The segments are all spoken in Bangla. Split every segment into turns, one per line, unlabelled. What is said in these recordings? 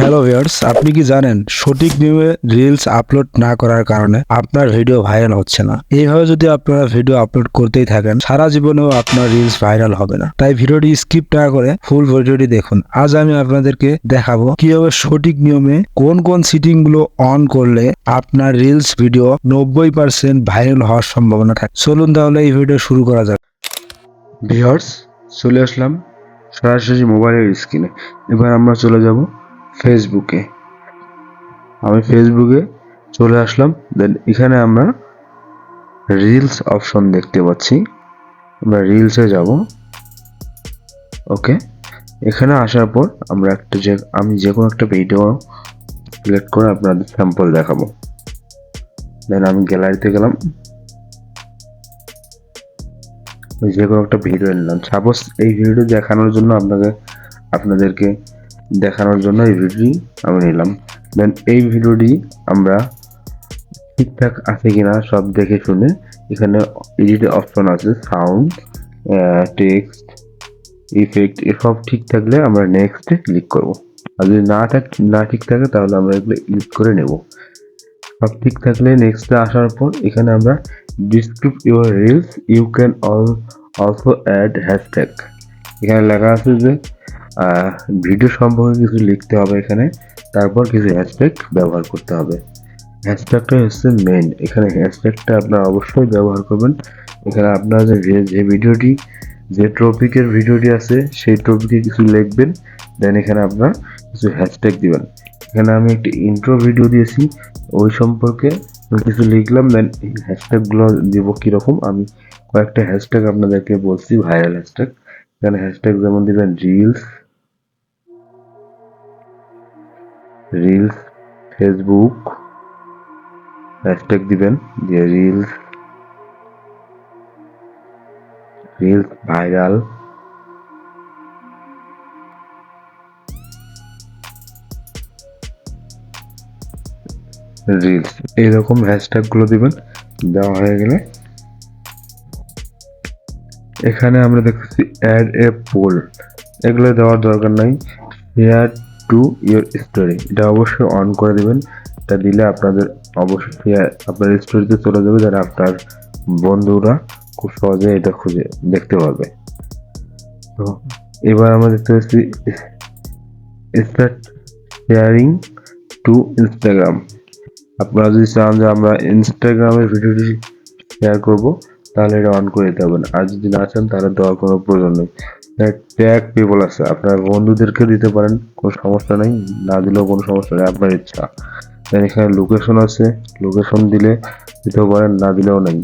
হ্যালো ভিউয়ার্স আপনি কি জানেন সঠিক নিয়মে রিলস আপলোড না করার কারণে আপনার ভিডিও ভাইরাল হচ্ছে না? এইভাবে যদি আপনারা ভিডিও আপলোড করতেই থাকেন, সারা জীবনেও আপনার রিলস ভাইরাল হবে না। তাই ভিডিওটি স্কিপ না করে ফুল ভিডিওটি দেখুন। আজ আমি আপনাদেরকে দেখাবো কীভাবে সঠিক নিয়মে কোন কোন সিটিংগুলো অন করলে আপনার রিলস ভিডিও নব্বই পার্সেন্ট ভাইরাল হওয়ার সম্ভাবনা থাকে। চলুন তাহলে এই ভিডিও শুরু করা যাক। ভিউয়ার্স চলে আসলাম সরাসরি মোবাইলের স্ক্রিনে এবার আমরা চলে যাব ফেসবুকে আমি ফেসবুকে চলে আসলাম। দেন এখানে আমরা রিলস অপশন দেখতে পাচ্ছি। আমরা রিলসে যাব। ওকে এখানে আসার পর আমরা একটা যে, আমি যে কোনো একটা ভিডিও সিলেক্ট করে আপনাদের স্যাম্পল দেখাবো। দেন আমি গ্যালারিতে গেলাম। যে কোনো একটা ভিডিও নিলাম সাপোজ এই ভিডিও দেখানোর জন্য আপনাকে, আপনাদেরকে দেখানোর জন্য এই ভিডিওটি আমি নিলাম। দেন এই ভিডিওটি আমরা ঠিকঠাক আছে কিনা সব দেখে শুনে এখানে এডিট অপশন আছে সাউন্ড টেক্সট ইফেক্ট এসব ঠিক থাকলে আমরা নেক্সটে ক্লিক করব। আর যদি না থাক, না ঠিক থাকে তাহলে আমরা এগুলো ইউজ করে নেব। সব ঠিক থাকলে নেক্সটে আসার পর এখানে আমরা describe your reels you can all also add hashtag এখানে লেখা আছে যে ভিডিও সম্পর্কে কিছু লিখতে হবে এখানে, তারপর কিছু হ্যাশট্যাগ ব্যবহার করতে হবে। হ্যাশট্যাগটা হচ্ছে মেন এখানে হ্যাশট্যাগটা আপনারা অবশ্যই ব্যবহার করবেন। এখানে আপনার যে যে ভিডিওটি যে টপিকের ভিডিওটি আছে, সেই টপিকে কিছু লিখবেন দেন এখানে আপনার কিছু হ্যাশট্যাগ দিবেন। এখানে আমি একটি ইন্ট্রো ভিডিও দিয়েছি, ওই সম্পর্কে কিছু লিখলাম দেন হ্যাশট্যাগুলো দিব কীরকম, আমি কয়েকটা হ্যাশট্যাগ আপনাদেরকে বলছি ভাইরাল হ্যাশট্যাগ এখানে হ্যাশট্যাগ যেমন দিবেন রিলস রিলস ফেসবুক হ্যাশট্যাগ দিবেন, দিয়ে রিলস রিলস ভাইরাল রিলস এইরকম হ্যাশট্যাগগুলো দিবেন, দেওয়া হয়ে গেলে। এখানে আমরা দেখতেছি অ্যাড এ পোল এগুলো দেওয়ার দরকার নাই। শেয়ার টু ইয়োর স্টোরি এটা অবশ্যই অন করে দেবেন। এটা দিলে আপনাদের অবশ্যই আপনার স্টোরিতে চলে যাবে যারা আপনার বন্ধুরা খুব সহজে এটা খুঁজে দেখতে পারবে। তো এবার আমরা দেখতে পাচ্ছি স্টার্ট শেয়ারিং টু ইনস্টাগ্রাম আপনারা যদি চান যে আমরা ইনস্টাগ্রামের ভিডিওটি শেয়ার করব, তাহলে এটা অন করে দিতে হবে আর যদি না চান, তাহলে দেওয়ার কোনো প্রয়োজন নেই। ট্যাগ পিপল আছে। আপনার বন্ধুদেরকে দিতে পারেন, কোনো সমস্যা নেই। না দিলেও কোনো সমস্যা নেই, আপনার ইচ্ছা। দেন এখানে লোকেশন আছে। লোকেশন দিলে দিতেও পারেন, না দিলেও নেই।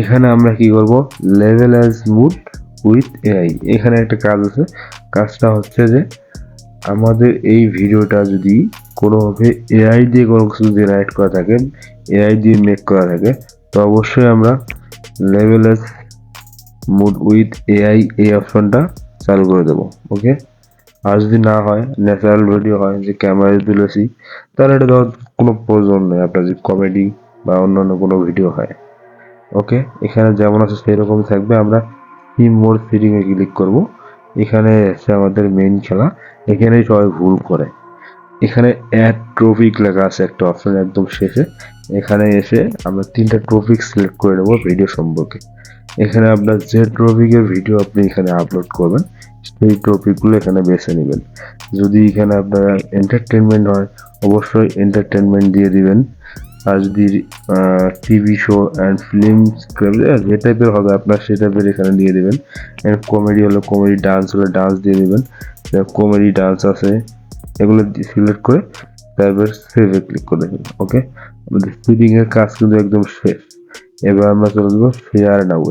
এখানে আমরা কি করব? Level as mood with AI এখানে একটা কাজ আছে। কাজটা হচ্ছে যে, আমাদের এই ভিডিওটা যদি কোনোভাবে এআই দিয়ে কোনো কিছু যদি জেনারেট করা থাকে এআই দিয়ে মেক করা থাকে, তো অবশ্যই আমরা লেভেল এস মুড উইথ এআই এই অপশনটা চালু করে দেবো, ওকে? আর যদি না হয় ন্যাচারাল ভিডিও হয়, যে ক্যামেরায় তুলেছি, তাহলে এটা ধর কোনো প্রয়োজন নেই, আপনার যদি কমেডি বা অন্যান্য কোনো ভিডিও হয়, ওকে? এখানে যেমন আছে সেই রকম থাকবে, আমরা থিম মোড সিটিংয়ে ক্লিক করব। এখানে এসে আমাদের মেইন খেলা, এখানেই সবাই ভুল করে। এখানে অ্যাড ট্রফিক লেখা আছে একটা অপশন একদম শেষে, এখানে এসে আমরা তিনটা ট্রফিক সিলেক্ট করে নেব ভিডিও সম্পর্কে। এখানে আপনার যে টপিকের ভিডিও আপনি এখানে আপলোড করবেন, সেই টপিকগুলো এখানে বেছে নেবেন। যদি এখানে আপনার এন্টারটেনমেন্ট হয়, অবশ্যই এন্টারটেনমেন্ট দিয়ে দিবেন। আর যদি টিভি শো অ্যান্ড ফিল্ম যে টাইপের হবে আপনার, সে টাইপের এখানে দিয়ে দেবেন। কমেডি হলে কমেডি ডান্স হলে ডান্স দিয়ে দেবেন। কমেডি ডান্স আছে, এগুলো সিলেক্ট করে তারপর সেভে ক্লিক করে দেবেন ওকে আমাদের এর কাজ কিন্তু একদম শেষ। এবার আমরা চলে যাব শেয়ার নাও